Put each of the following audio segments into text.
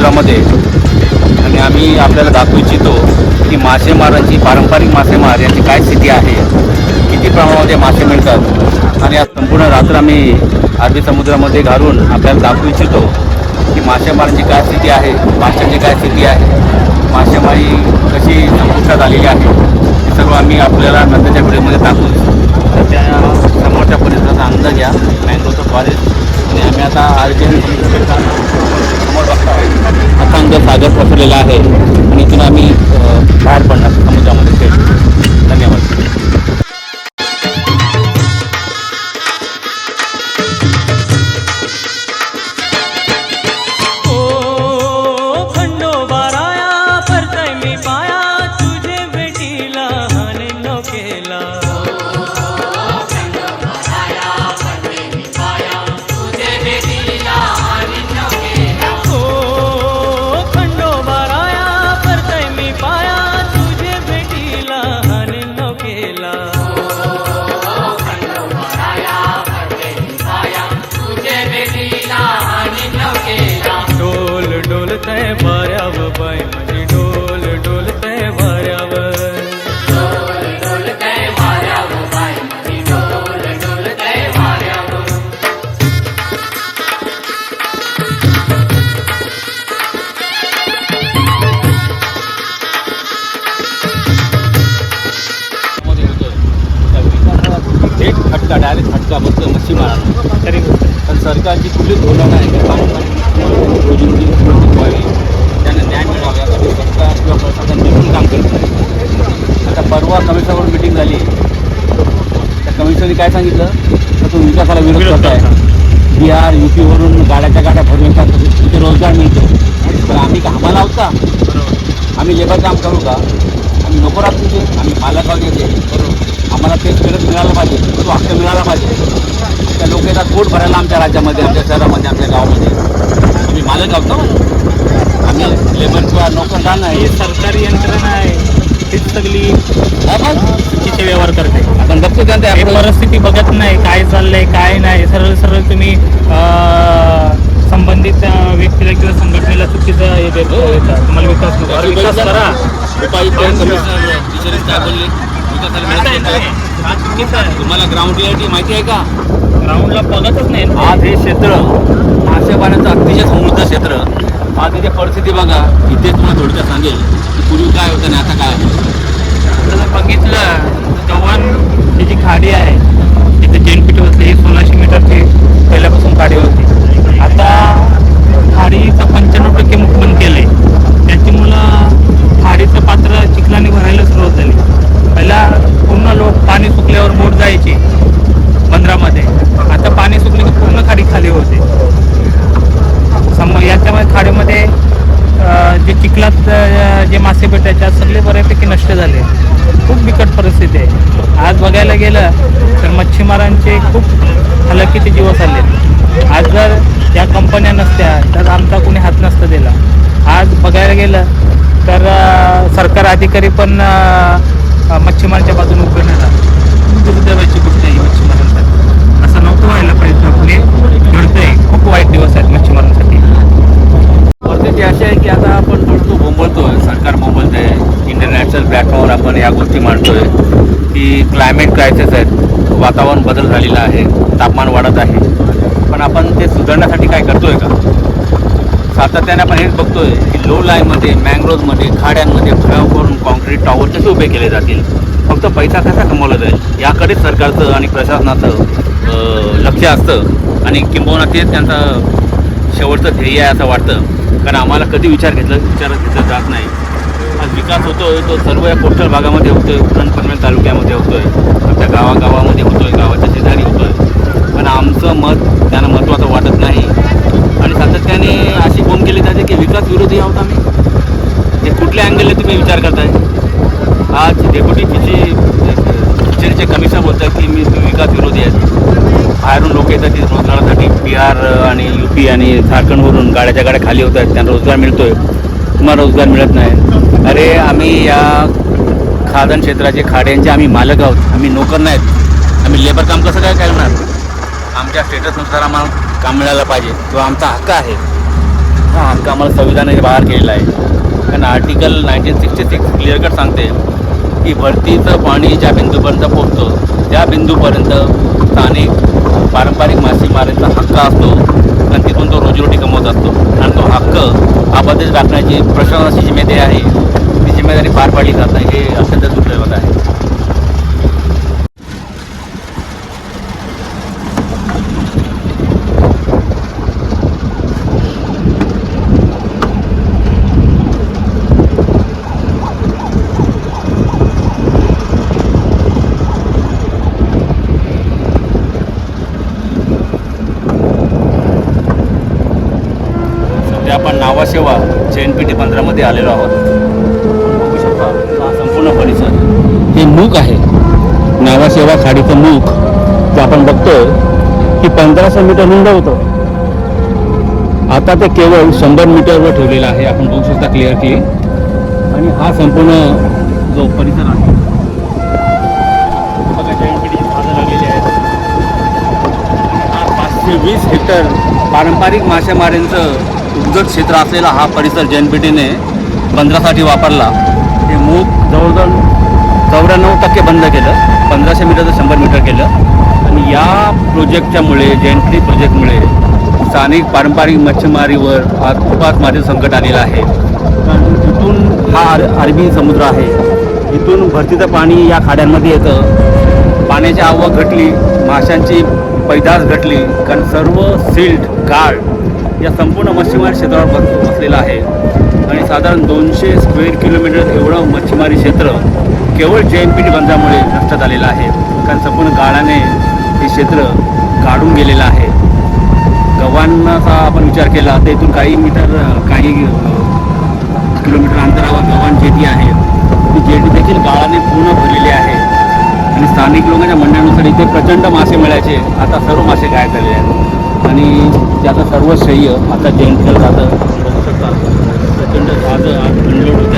समुद्रामध्ये. आणि आम्ही आपल्याला दाखवू इच्छितो की मासेमारांची पारंपरिक मासेमार याची काय स्थिती आहे किती प्रमाणामध्ये मासे मिळतात. आणि आज संपूर्ण रात्र आम्ही अरबी समुद्रामध्ये घालून आपल्याला दाखवू इच्छितो की मासेमारांची काय स्थिती आहे माशांची काय स्थिती आहे मासेमारी कशी संपुष्टात आलेली आहे हे सर्व आम्ही आपल्याला नंतरच्या व्हिडिओमध्ये दाखवू. तर त्या समोरच्या परिसराचा अंदाज घ्या मँगोचं फॉरेस्ट. आणि आम्ही आता अर्जंट अथांग सागर पसरलेला आहे. आणि इथून आम्ही बाहेर पडणार समुद्रामध्ये. थेट बसतो मच्छीमारांना तरी पण सरकारची कुठली धोरण आहे की पारंपरिक रोजंदी व्हावी. त्यांना न्याय मिळावा यासाठी सरकार किंवा प्रशासन देखील काम करतं आता परवा कमिशनवर मिटिंग झाली. त्या कमिशनने काय सांगितलं? तर तुम्ही विकासाला विरोध विरोध करताय. बिहार यू पीवरून गाड्याच्या गाड्या भरून येतात तिथे रोजगार मिळतो. पण आम्ही का आम्हाला आहोत का आम्ही लेबर काम करू का? आम्ही नको राहत आम्ही मालक आहोत येते आम्हाला तेच गरज मिळालं पाहिजे तो हक्क मिळाला पाहिजे. त्या लोक येतात पोट भरायला आमच्या राज्यामध्ये आमच्या शहरामध्ये आमच्या गावामध्ये. आम्ही मालक आहोत ना? आम्ही लेबर किंवा नोकरदार ही नाही सरकारी यंत्रणा आहे. तीच सगळी चुकीचे व्यवहार करते. आपण बघतो त्यांचं हे आपलं- परिस्थिती बघत नाही. काय चाललंय काय नाही. सरळ सरळ तुम्ही संबंधित व्यक्तीला किंवा संघटनेला चुकीचं हे देतो तुम्हाला विकास विकास करा. मिळत नाही, नाही. हा चुकीचं आहे. तुम्हाला ग्राउंड रियालिटी माहिती आहे का? ग्राउंडला बघतच नाही ना. आज हे क्षेत्र मासेमाऱ्यांचं अतिशय समृद्ध क्षेत्र. आज इथे परिस्थिती बघा इथे तुम्हाला थोडक्यात सांगेल की पूर्वी काय होतं आणि आता काय आहे. जर बघितलं चव्हाण ही जी खाडी आहे तिथे जैन पीठ होते ही सोळाशे मीटरची पहिल्यापासून खाडी होती. आता खाडीचं पंच्याण्णव टक्के मुख बंद केलंय. त्याची मुलं खाडीचं पात्र चिखलाने भरायला सुरुवात झाली. पहिला पूर्ण लोक पाणी सुकल्यावर बोट जायची बंदरामध्ये. आता पाणी सुकले की पूर्ण खाडी खाली होते. सम याच्यामध्ये खाडीमध्ये जे चिखलात जे मासे भेटायचे सगळे बऱ्यापैकी नष्ट झाले. खूप बिकट परिस्थिती आहे. आज बघायला गेलं तर मच्छीमारांचे खूप हलकीचे दिवस आले आज जर या कंपन्या नसत्या तर आमचा कोणी हात नसतं दिला. आज बघायला गेलं तर सरकार अधिकारी पण मच्छीमारांच्या बाजूने उभे नाही दुर्दैवाची गोष्ट आहे मच्छीमारांसाठी. असं नव्हतं व्हायला पाहिजे आपले घडतंय. खूप वाईट दिवस आहेत मच्छीमारांसाठी. परिस्थिती अशी आहे की आता आपण बोलतो बोंबलतोय सरकार बोंबलतंय इंटरनॅशनल प्लॅटफॉर्मवर आपण या गोष्टी मांडतोय की क्लायमेट क्रायसिस आहेत. वातावरण बदल झालेला आहे. तापमान वाढत आहे. पण आपण ते सुधारण्यासाठी काय करतोय का? सातत्याने आपण हेच बघतोय की लो लाईनमध्ये मँग्रोजमध्ये खाड्यांमध्ये भराव करून कॉन्क्रीट टॉवर कसे उभे केले जातील? फक्त पैसा कसा कमवला जाईल? याकडे सरकारचं आणि प्रशासनाचं लक्ष असतं. आणि किंबहुना तेच त्यांचं शेवटचं ध्येय आहे असं वाटतं. कारण आम्हाला कधी विचार घेतला विचारात घेतला जात नाही. आज विकास होतोय तो सर्व या कोस्टल भागामध्ये होतोय पुरण पनवेल तालुक्यामध्ये होतोय. आमच्या गावागावामध्ये होतोय गावाच्या शेजारी होतोय. पण आमचं मत त्यांना महत्त्वाचं वाटत नाही. सातत्याने अशी फोन केली जाते की विकास विरोधी आहोत आम्ही. ते कुठल्या अँगलने तुम्ही विचार करताय? आज डेप्युटी फिची फिशरीचे कमिशनर बोलत आहेत की मी विकास विरोधी आहेत बाहेरून लोक येतात तिथे रोजगारासाठी बिहार आणि यू पी आणि झारखंडवरून गाड्याच्या गाड्या खाली होत आहेत त्यांना रोजगार मिळतो आहे तुम्हाला रोजगार मिळत नाही. अरे आम्ही या खादन क्षेत्राचे खाड्यांचे आम्ही मालक आहोत. आम्ही नोकर नाहीत. आम्ही लेबर काम कसं काय करणार? आमच्या स्टेटसनुसार आम्हाला काम मिळालं पाहिजे. तो आमचा हक्क आहे. हा हक्क आम्हाला संविधानाने बाहेर केलेला आहे. कारण article nineteen sixty six clear cut सांगते की भरतीचं पाणी ज्या बिंदूपर्यंत पोचतं त्या बिंदूपर्यंत स्थानिक पारंपरिक मासेमारीचा हक्क असतो आणि तिथून तो रोजीरोटी कमवत असतो. आणि तो हक्क आबादीत राखण्याची प्रशासनाची जिम्मेदारी आहे. ती जिम्मेदारी पार पाडली जात नाही. हे अत्यंत दुर्दैवत आहे. सेवा जे एन पी टी पंधरामध्ये आलेलो आहोत. बघू शकता हा संपूर्ण परिसर. हे मूक आहे. नावाशेवा खाडीचं मूक ते आपण बघतोय की पंधराशे मीटर रुंद होतं. आता ते केवळ शंभर मीटरवर ठेवलेलं आहे. आपण बघू शकता क्लिअर की आणि हा संपूर्ण जो परिसर आहे हा पाचशे वीस हेक्टर पारंपरिक मासेमाऱ्यांचं उद्गत क्षेत्र असलेला हा परिसर जे एन टीने बंदरासाठी वापरला. ते मूग जवळजवळ चौऱ्याण्णव टक्के बंद केलं. पंधराशे मीटरचं शंभर मीटर केलं. आणि या प्रोजेक्टच्यामुळे जे एन टी प्रोजेक्टमुळे स्थानिक पारंपरिक मच्छीमारीवर आज खूपच माझे संकट आलेलं आहे. कारण इथून हा अरबी समुद्र आहे. इथून भरतीचं पाणी या खाड्यांमध्ये येतं. पाण्याची आवक घटली माशांची पैदास घटली. कारण सर्व सिल्ट गाळ या संपूर्ण मच्छीमारी क्षेत्रावर बस बसलेला आहे. आणि साधारण दोनशे स्क्वेअर किलोमीटर एवढं मच्छीमारी क्षेत्र केवळ जे एन पी टी बंदरामुळे नष्ट आलेलं आहे. कारण संपूर्ण गाळाने हे क्षेत्र काढून गेलेलं आहे. गव्हाणाचा आपण विचार केला तर इथून काही मीटर काही किलोमीटर अंतरावर गव्हाण जेटी आहे. ती जेटी देखील गाळाने पूर्ण भरलेली आहे. आणि स्थानिक लोकांच्या म्हणण्यानुसार इथे प्रचंड मासे मिळायचे. आता सर्व मासे गायब झालेले आहेत. आणि त्याचं सर्व श्रेय आता जयंतीला जातं. बघू शकता प्रचंड जहाजं आज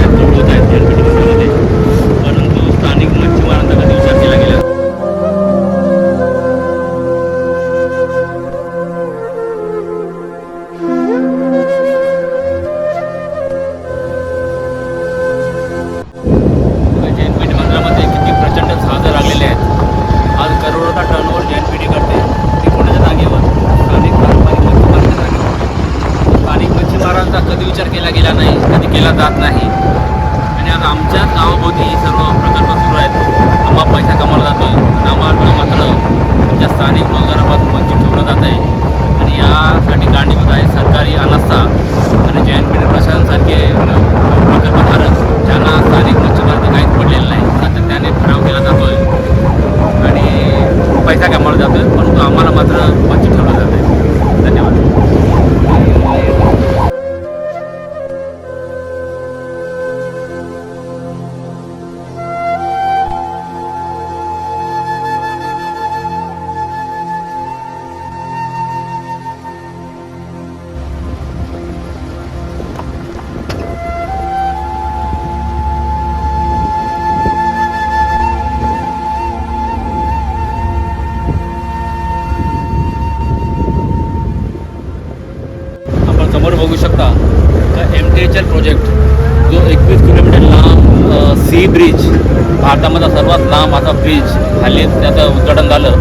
सर्वात लांब असा ब्रिज हल्ली त्याचं उद्घाटन झालं.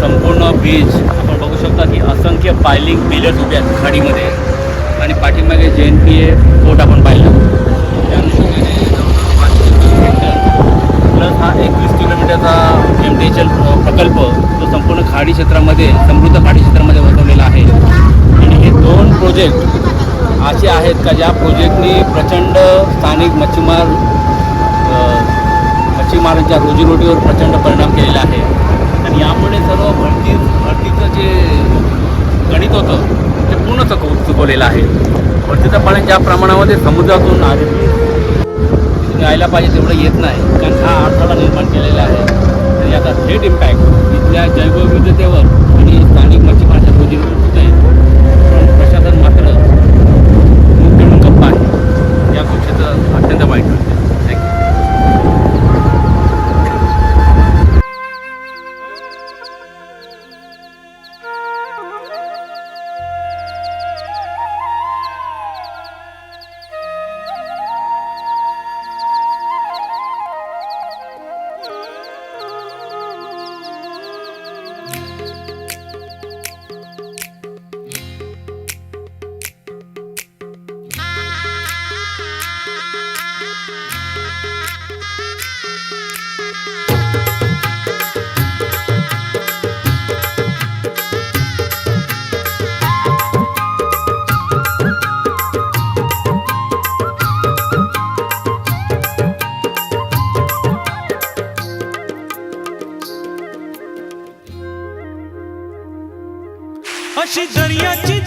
संपूर्ण ब्रिज आपण बघू शकता की असंख्य पायलिंग पिलर्स उभे आहेत खाडीमध्ये. आणि पाठीमागे जे एन पी ए फोर्ट आपण पाहिलं. प्लस हा एकवीस किलोमीटरचा एम टी एच एल प्रकल्प जो संपूर्ण खाडी क्षेत्रामध्ये समृद्ध खाडी क्षेत्रामध्ये बसवलेला आहे. आणि हे दोन प्रोजेक्ट असे आहेत का ज्या प्रोजेक्टनी प्रचंड स्थानिक मच्छीमार मच्छीमारांच्या रोजीरोटीवर प्रचंड परिणाम केलेला आहे. आणि यामुळे सर्व भरती भरतीचं जे गणित होतं ते पूर्ण चुक चुकवलेलं आहे. भरतीचं पाणी ज्या प्रमाणामध्ये समुद्रातून आरबी यायला पाहिजे तेवढं येत नाही. कारण हा अडथळा निर्माण केलेला आहे. आणि याचा थेट इम्पॅक्ट इथल्या जय अशी दर्याची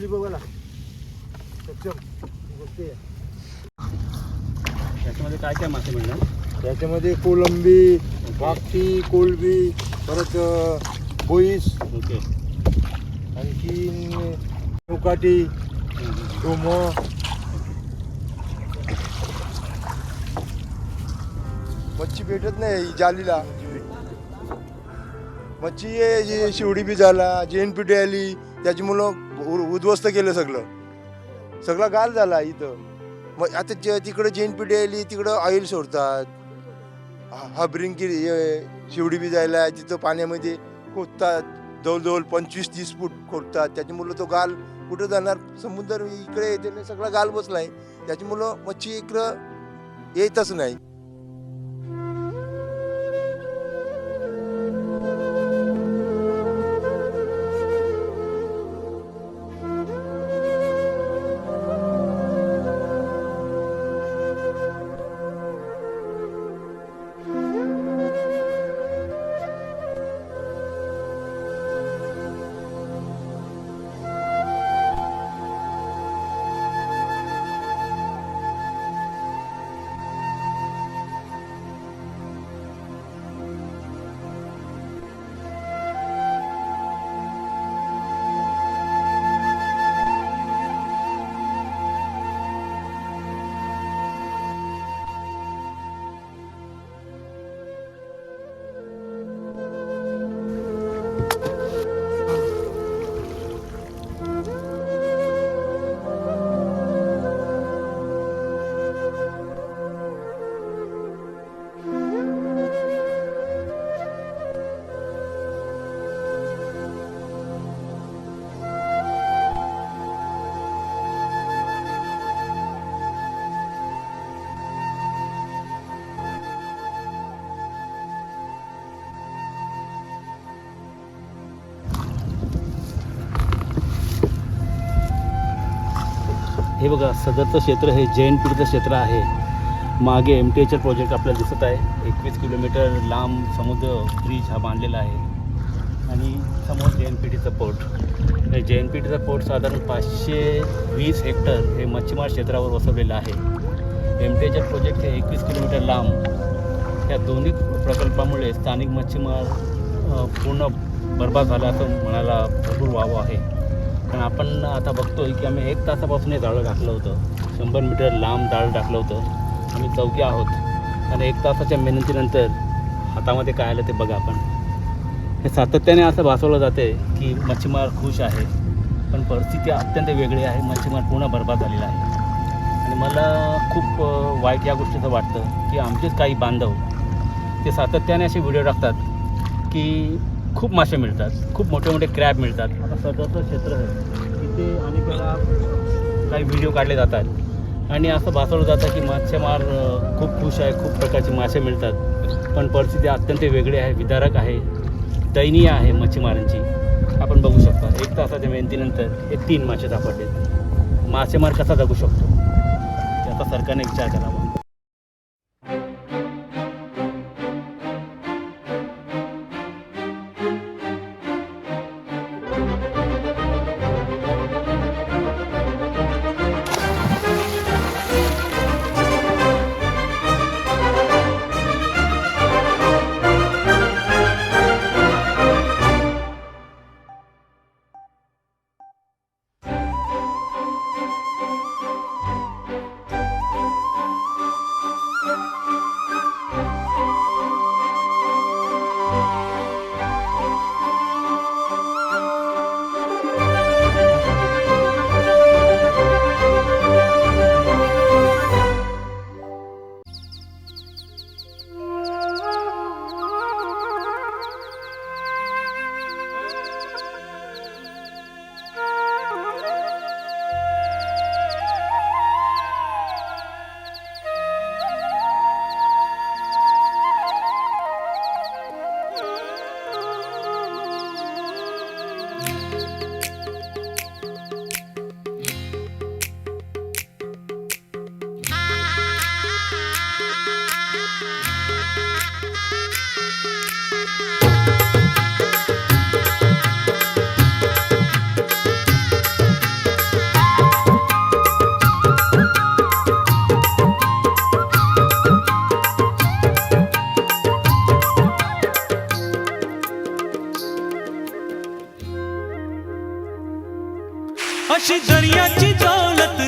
गुतली बघा सक्षम गोष्टी आहे. याच्यामध्ये काय काय मासे मिळणार त्याच्यामध्ये कोलंबी भाकटी कोलबी परत बोईस ओके. आणखीन मुकाटी डोम. मच्छी भेटत नाही जालीला. मच्छी शिवडी बी झाला जेन पिटी आली त्याच्यामुळं उ- उद्ध्वस्त केलं सगळं. सगळा गाल झाला इथं. मग आता ज तिकडं जैन पिढी आली तिकडं ऑइल सोडतात. हबरिंग की शिवडी बी जायला तिथं पाण्यामध्ये खोदतात. जवळजवळ पंचवीस तीस फूट खोदतात. त्याच्यामुळं तो गाल कुठं जाणार? समुद्र इकडे येते सगळा गाल बसलाय. त्याच्यामुळं मच्छी इकडं येतच नाही. बघा सदरचं क्षेत्र हे जैन पीठचं क्षेत्र आहे. मागे एम टी एचर प्रोजेक्ट आपल्याला दिसत आहे. एकवीस किलोमीटर लांब समुद्र ब्रिज हा बांधलेला आहे. आणि समोर जे एन पी टीचा पोर्ट हे जे एन पी टीचा पोर्ट साधारण पाचशे वीस हेक्टर हे मच्छीमार क्षेत्रावर वसवलेलं आहे. एम टी एचर प्रोजेक्ट हे एकवीस किलोमीटर लांब. या दोन्ही प्रकल्पामुळे स्थानिक मच्छीमार पूर्ण बरबाद झाला असं म्हणायला भरपूर वाव आहे. कारण आपण आता बघतोय की आम्ही एक तासापासून हे जाळं टाकलं होतं. शंभर मीटर लांब जाळं टाकलं होतं. आम्ही चौकी आहोत. आणि एक तासाच्या मेहनतीनंतर हातामध्ये काय आलं ते बघा आपण. हे सातत्याने असं भासवलं जाते की मच्छीमार खुश आहे पण परिस्थिती अत्यंत वेगळी आहे. मच्छीमार पूर्ण बरबाद झालेला आहे. आणि मला खूप वाईट या गोष्टीचं वाटतं की आमचेच काही बांधव ते सातत्याने असे व्हिडिओ टाकतात की खूप मासे मिळतात खूप मोठे मोठे क्रॅब मिळतात. आता सध्याचं क्षेत्र आहे तिथे अनेक काही व्हिडिओ काढले जातात. आणि असं भासवलं जातं की मच्छीमार अ, खूप खुश आहे खूप प्रकारचे मासे मिळतात. पण परिस्थिती अत्यंत वेगळी आहे विदारक आहे दयनीय आहे मच्छीमारांची. आपण बघू शकता एक तासाच्या मेहनतीनंतर हे तीन मासे सापडलेत. मासेमार कसा जगू शकतो? त्याचा सरकारने विचार करावा. अशी दर्याची दौलत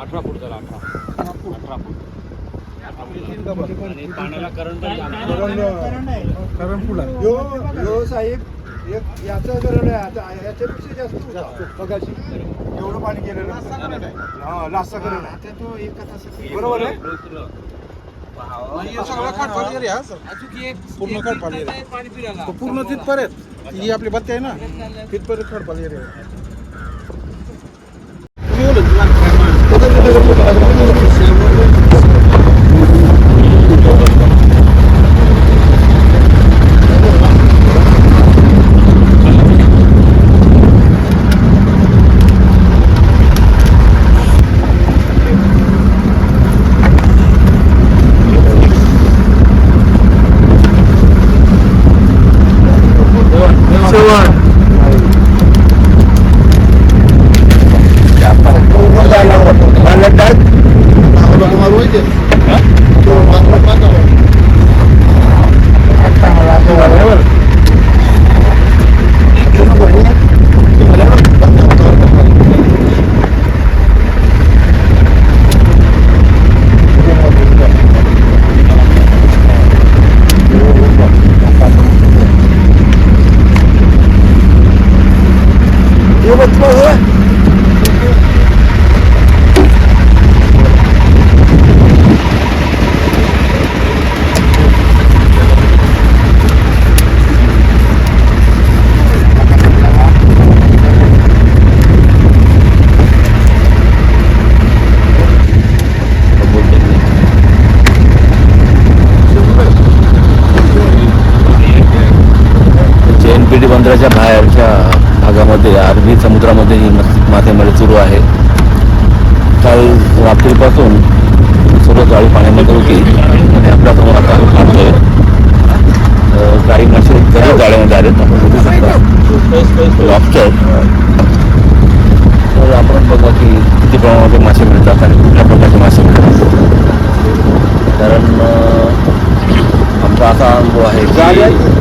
अठरा फूट झाला अठरा. अठरा फूट. आणि पाण्याला करंट यो यो साहेब एक याचं आहे. आता याच्यापेक्षा जास्त बघाशी. एवढं पाणी गेलेलं. हा आता तो एका बरोबर आहे? पूर्ण खडपाल एरिया तो पूर्ण तिथपर्यंत. ही आपली बत्ती आहे ना? तिथपर्यंत खडपाल area Gracias. J N P D बंदराच्या बाहेरच्या भागामध्ये अरबी समुद्रामध्ये ही मत्स्य- मासेमारी सुरू आहे. काल रात्रीपासून सर्व जाळी पाण्यामध्ये होती. आणि आपल्यासमोर आता पाहतोय काही मासे सर्व जाळ्यामध्ये आलेत. आपण बघू शकता. लॉबस्टर. तर आपण बघा की किती प्रमाणामध्ये मासे मिळतात आणि कुठल्या प्रकारचे मासे मिळतात कारण आमचा असा अनुभव आहे की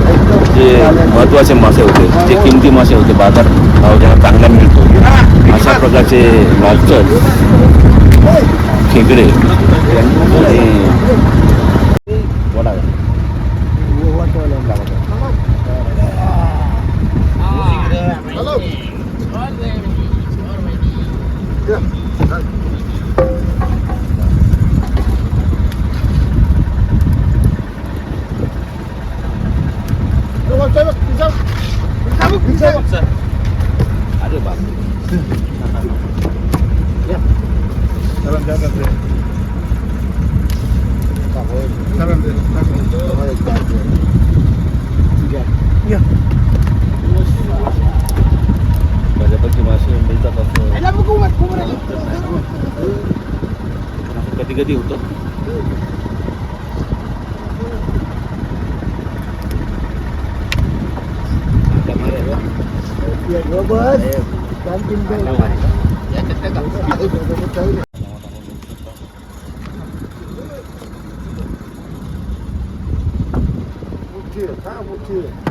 जे महत्त्वाचे मासे होते जे किमती मासे होते बाजार भाव ज्यांना चांगला मिळतो अशा प्रकारचे लॉबस्टर खेकडे आणि बऱ्यापैकी मासे मिळतात असं कधी कधी होतं मोठी आहे, हा मोठी आहे.